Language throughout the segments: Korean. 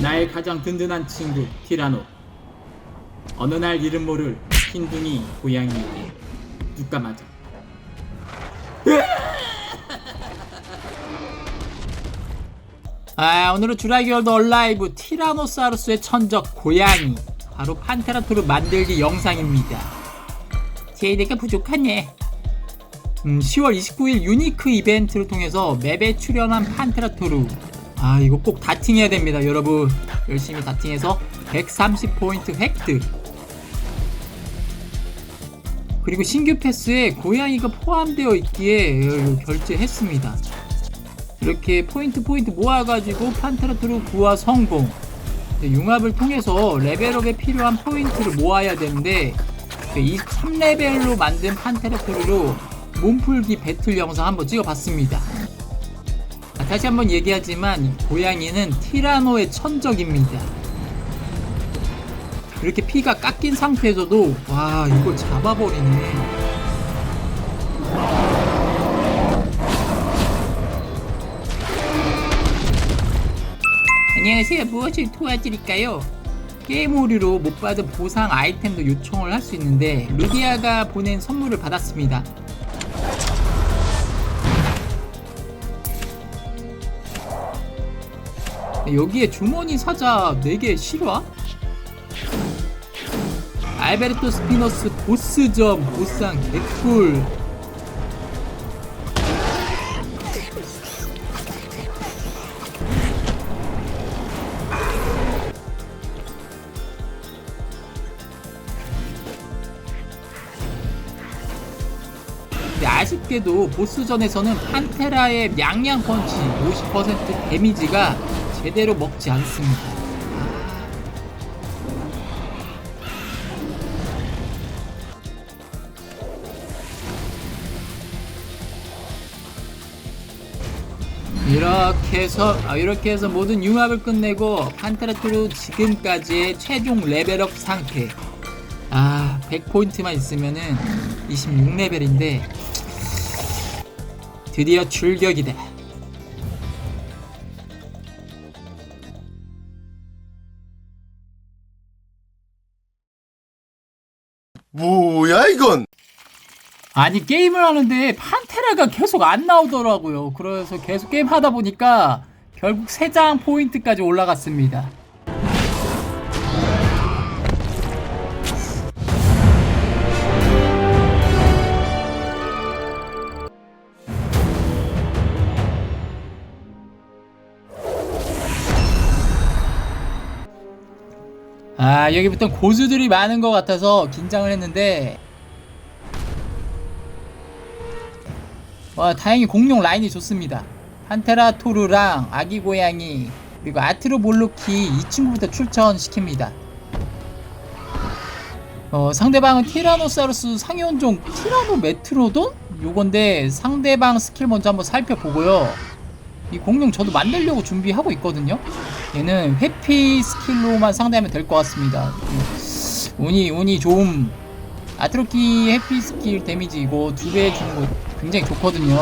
나의 가장 든든한 친구 티라노. 어느 날 이름 모를 흰둥이 고양이에게 누가 맞아? 아 오늘은 주라기 월드 얼라이브 티라노사우루스의 천적 고양이. 바로 판테라토르 만들기 영상입니다. 제이드가 부족하네. 음, 10월 29일 유니크 이벤트를 통해서 맵에 출연한 판테라토르 아 이거 꼭 다팅해야 됩니다 여러분. 열심히 다팅해서 130포인트 획득. 그리고 신규 패스에 고양이가 포함되어 있기에 어, 결제했습니다. 이렇게 포인트 포인트 모아가지고 판테라토르 구화 성공. 네, 융합을 통해서 레벨업에 필요한 포인트를 모아야 되는데 23레벨로 만든 판테라토르로 몸풀기 배틀 영상 한번 찍어봤습니다. 아, 다시 한번 얘기하지만 이 고양이는 티라노의 천적입니다 이렇게 피가 깎인 상태에서도 와 이걸 잡아버리네 안녕하세요. 무엇을 도와드릴까요? 게임 오류로 못 받은 보상 아이템도 요청을 할 수 있는데 루디아가 보낸 선물을 받았습니다. 여기에 주머니 사자 4개 실화? 알베르토 스피너스 보스점 보상 개꿀 아쉽게도 보스전에서는 판테라의 양양 펀치 50% 데미지가 제대로 먹지 않습니다. 이렇게 해서 아, 이렇게 해서 모든 융합을 끝내고 판테라토르 지금까지의 최종 레벨업 상태 아 100포인트만 있으면은 26레벨인데 드디어 출격이다 뭐야 이건? 아니 게임을 하는데 판테라가 계속 안 나오더라고요 그래서 계속 게임 하다 보니까 결국 3장 포인트까지 올라갔습니다 아 여기부터 고수들이 많은 것 같아서 긴장을 했는데. 와 다행히 공룡 라인이 좋습니다. 판테라토르랑 아기 고양이 그리고 아트로볼로키 이 친구부터 출전시킵니다. 어, 상대방은 티라노사우루스 상위원종 티라노 메트로돈? 요건데 상대방 스킬 먼저 한번 살펴보고요 이 공룡 저도 만들려고 준비하고 있거든요 얘는 회피 스킬로만 상대하면 될 것 같습니다 운이 운이 좀 아트로키 해피 스킬 데미지 이거 두 배 주는 거 굉장히 좋거든요.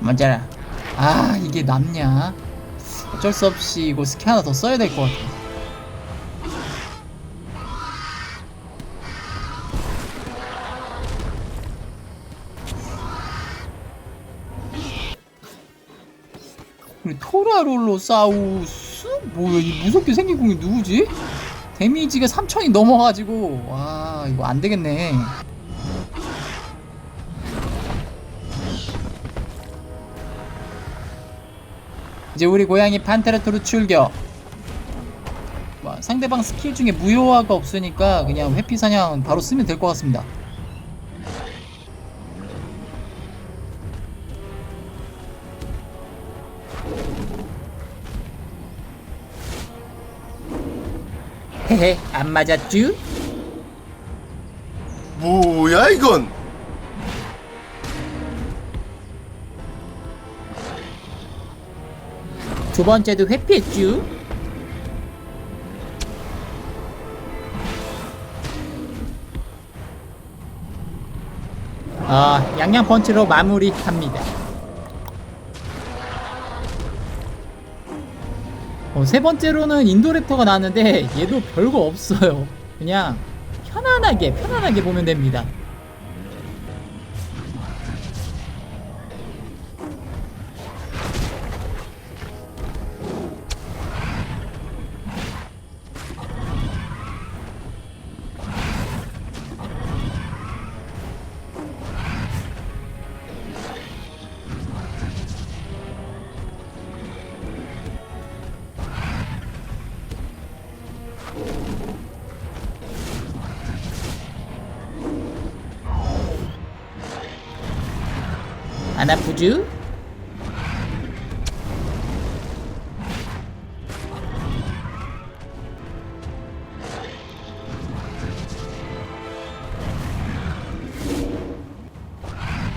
맞아라. 아 이게 남냐? 어쩔 수 없이 이거 스킬 하나 더 써야 될 것 같아. 우리 토라롤로 사우스? 뭐야 이 무섭게 생긴 공이 누구지? 데미지가 3000이 넘어가지고 와 이거 안되겠네 이제 우리 고양이 판테라토르 출격 와, 상대방 스킬 중에 무효화가 없으니까 그냥 회피 사냥 바로 쓰면 될 것 같습니다 헤헤 안 맞았쥬? 뭐야 이건? 두 번째도 회피했쥬? 어, 양양 펀치로 마무리합니다. 어, 세 번째로는 인도랩터가 나왔는데 얘도 별거 없어요. 그냥 편안하게 편안하게 보면 됩니다. 안 아프쥬?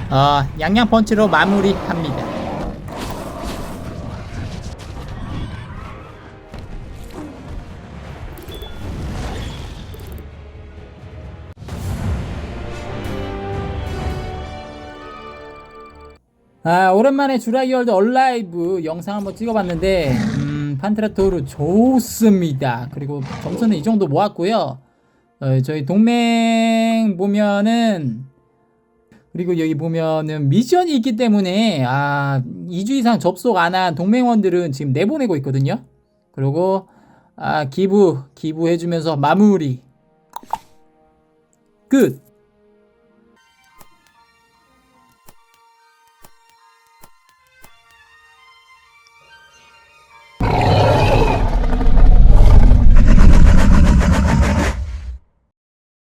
어, 양양 펀치로 마무리합니다. 아, 오랜만에 주라이월드 얼라이브 영상 한번 찍어봤는데, 음, 판트라토르 좋습니다. 그리고 점수는 이 정도 모았고요. 어, 저희 동맹 보면은, 그리고 여기 보면은 미션이 있기 때문에, 아, 2주 이상 접속 안 한 동맹원들은 지금 내보내고 있거든요. 그리고, 아, 기부, 기부해주면서 마무리. 끝!